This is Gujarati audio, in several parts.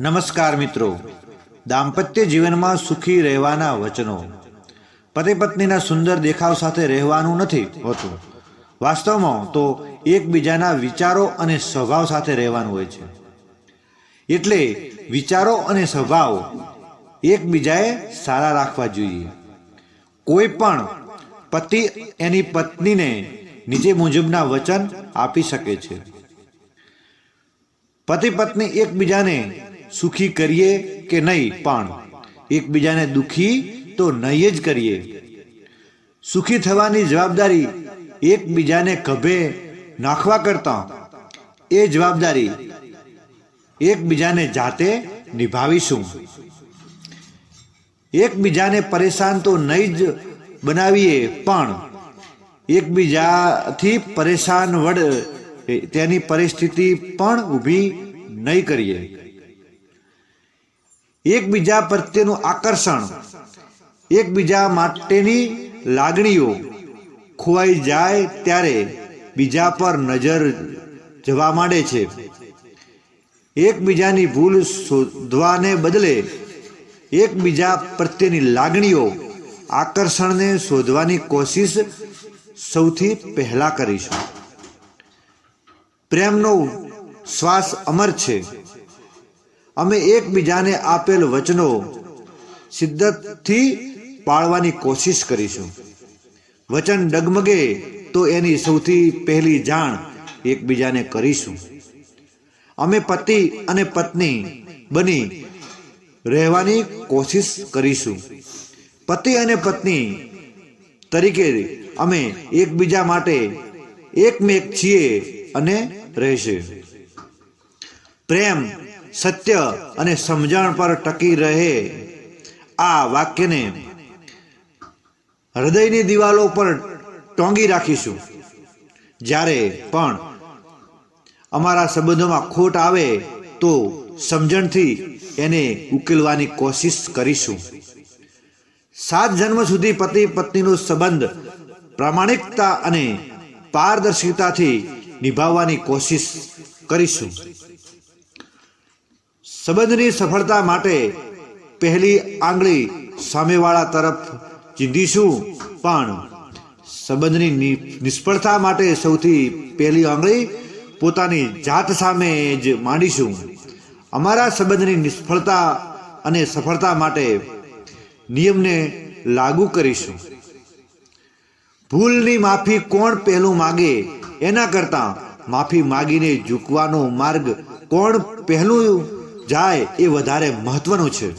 નમસ્કાર મિત્રો. દાંપત્ય જીવનમાં સુખી રહેવાના વચનો. પતિ પત્નીના સુંદર દેખાવ સાથે રહેવાનું નથી હોતું. વાસ્તવમાં તો એકબીજાના વિચારો અને સ્વભાવ સાથે રહેવાનું હોય છે. એટલે વિચારો અને સ્વભાવ એકબીજાએ સારા રાખવા જોઈએ. કોઈ પણ પતિ એની પત્નીને નીચે મુજબના વચન આપી શકે છે. પતિ પત્ની એકબીજાને સુખી કરીએ કે નહીં પણ એકબીજાને દુખી તો નહીં જ કરીએ. સુખી થવાની જવાબદારી એકબીજાને કભે નાખવા કરતાં એ જવાબદારી એકબીજાને જાતે નિભાવીશું. એકબીજાને પરેશાન તો નહીં જ બનાવીએ પણ એકબીજાથી પરેશાન વડ, તેની પરિસ્થિતિ પણ ઊભી નહીં કરીએ. એકબીજા પ્રત્યેનું આકર્ષણ, એકબીજા માટેની લાગણીઓ ખોવાઈ જાય ત્યારે બીજા પર નજર જવા માંડે છે. એકબીજાની ભૂલ શોધવાને બદલે એકબીજા પ્રત્યેની લાગણીઓ આકર્ષણને શોધવાની કોશિશ સૌથી પહેલા કરીશું. પ્રેમનો શ્વાસ અમર છે. અમે એકબીજાને આપેલ વચનો સિદ્ધતથી પાળવાની કોશિશ કરીશું. વચન ડગમગે તો એની સૌથી પહેલી જાણ એકબીજાને કરીશું. અમે પતિ અને પત્ની બની રહેવાની કોશિશ કરીશું. પતિ અને પત્ની તરીકે અમે એકબીજા માટે એકમેક છીએ અને રહેશે. પ્રેમ સત્ય અને સમજણ પર ટકી રહે. આ વાક્યને હૃદયની દિવાલો પર ટોંગી રાખીશું. જ્યારે પણ અમારા સંબંધોમાં ખોટ આવે, તો સમજણથી એને ઉકેલવાની કોશિશ કરીશું. સાત જન્મ સુધી પતિ પત્નીનો સંબંધ પ્રામાણિકતા અને પારદર્શિતાથી નિભાવવાની કોશિશ કરીશું. સંબંધની સફળતા માટે પહેલી આંગળી સામેવાળા તરફ ચીંધીશું. પણ સંબંધની નિષ્ફળતા માટે સૌથી પહેલી આંગળી પોતાની જાત સામે જ માંડીશું. અમારા સંબંધની નિષ્ફળતા અને સફળતા માટે નિયમને લાગુ કરીશું. ભૂલની માફી કોણ પહેલું માગે, એના કરતાં માફી માગીને ઝૂકવાનો માર્ગ કોણ પહેલું જાય એ વધારે મહત્વનું છે.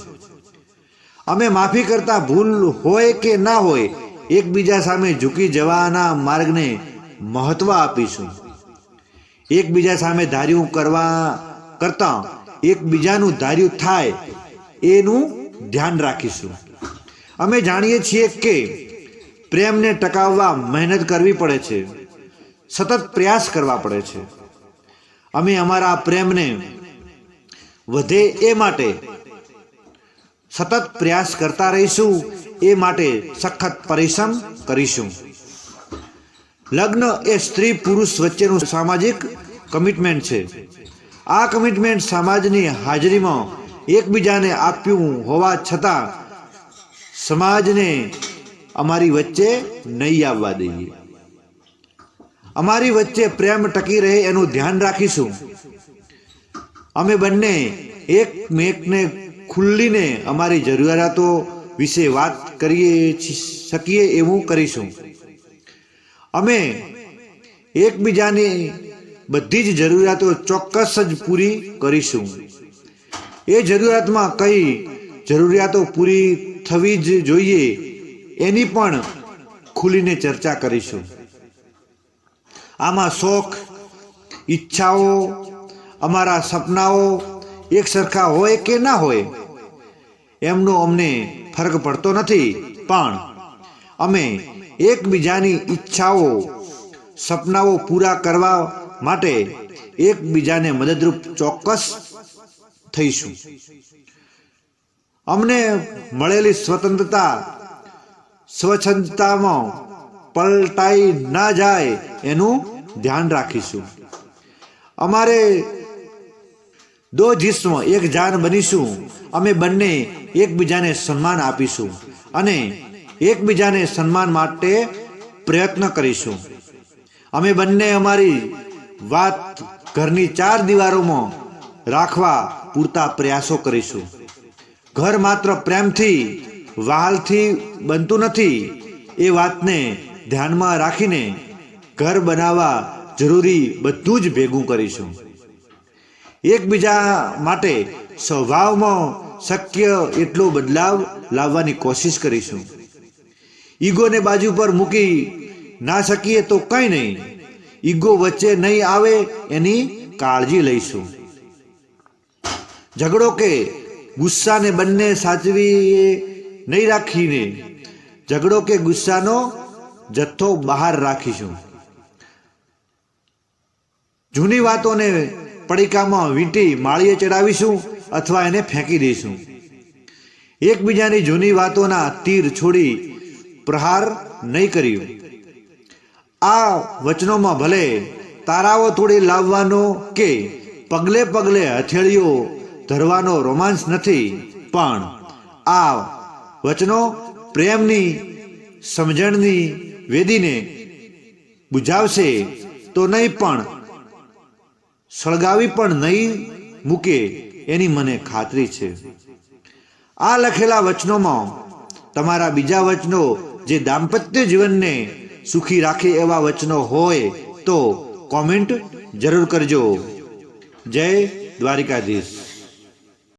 અમે માફી કરતા ભૂલ હોય કે ના હોય, એકબીજા સામે ઝૂકી જવાના માર્ગને મહત્વ આપીશું. એકબીજા સામે ધાર્યું કરવા કરતાં એકબીજાનું ધાર્યું થાય, એનું ધ્યાન રાખીશું. અમે જાણીએ છીએ કે પ્રેમને ટકાવવા મહેનત કરવી પડે છે, સતત પ્રયાસ કરવા પડે છે. અમે અમારા પ્રેમને વધે એ માટે. સતત પ્રયાસ કરતા રહીશું, એ માટે સખત પરિશ્રમ કરીશું. લગ્ન એ સ્ત્રી પુરુષ વચ્ચેનું સામાજિક કમિટમેન્ટ છે. આ કમિટમેન્ટ સમાજની હાજરીમાં એકબીજાને આપ્યું હોવા છતાં સમાજને અમારી વચ્ચે નહીં આવવા દઈએ. અમારી વચ્ચે પ્રેમ ટકી રહે એનું ધ્યાન રાખીશું. અમે બંને એકમેકને ખુલ્લીને અમારી જરૂરિયાતો વિશે વાત કરીએ શકીએ એવું કરીશું. અમે એકબીજાની બધી જ જરૂરિયાતો ચોક્કસ જ પૂરી કરીશું. એ જરૂરિયાતમાં કઈ જરૂરિયાતો પૂરી થવી જ જોઈએ એની પણ ખુલીને ચર્ચા કરીશું. આમાં શોખ, ઈચ્છાઓ અમારા સપનાઓ એક સરખા હોય કે ના હોય, એમનો અમને ફરક પડતો નથી. પણ અમે એકબીજાની ઈચ્છાઓ, સપનાઓ પૂરા કરવા માટે એકબીજાને મદદરૂપ ચોક્કસ થઈશું. અમને મળેલી સ્વતંત્રતા, સ્વચ્છતામાં પલટાઈ ના જાય એનું ધ્યાન રાખીશું. અમારે દો જીસ્મ એક જાન બનીશું. અમે બંને એકબીજાને સન્માન આપીશું અને એકબીજાને સન્માન માટે પ્રયત્ન કરીશું. અમે બંને અમારી વાત ઘરની ચાર દિવારોમાં રાખવા પૂરતા પ્રયાસો કરીશું. ઘર માત્ર પ્રેમથી, વહાલથી બનતું નથી, એ વાતને ધ્યાનમાં રાખીને ઘર બનાવવા જરૂરી બધું જ ભેગું કરીશું. એકબીજા માટે સ્વભાવમાં શક્ય એટલો બદલાવ લાવવાની કોશિશ કરીશું. ઈગોને બાજુ પર મૂકી ના શકીએ તો કંઈ નહીં. ઈગો વચ્ચે નહીં આવે એની કાળજી લઈશું. ઝઘડો કે ગુસ્સાને બંને સાચવી નહીં રાખીને ઝઘડો કે ગુસ્સાનો જથ્થો બહાર રાખીશું. જૂની વાતોને પડીકામાં વીંટી માળીએ ચડાવીશું અથવા એને ફેંકી દઈશું. એકબીજાની જૂની વાતોના તીર છોડી પ્રહાર નહીં કર્યું. આ વચનોમાં ભલે તારાઓ થોડી લાવવાનો કે પગલે પગલે હથેળીઓ ધરવાનો રોમાંસ નથી, પણ આ વચનો પ્રેમની, સમજણની વેદીને બુઝાવશે તો નહીં પણ સળગાવી પણ નહીં મૂકે એની મને ખાતરી છે. આ લખેલા વચનોમાં તમારા બીજા વચનો જે દાંપત્ય જીવનને સુખી રાખે એવા વચનો હોય તો કોમેન્ટ જરૂર કરજો. જય દ્વારિકાધીશ.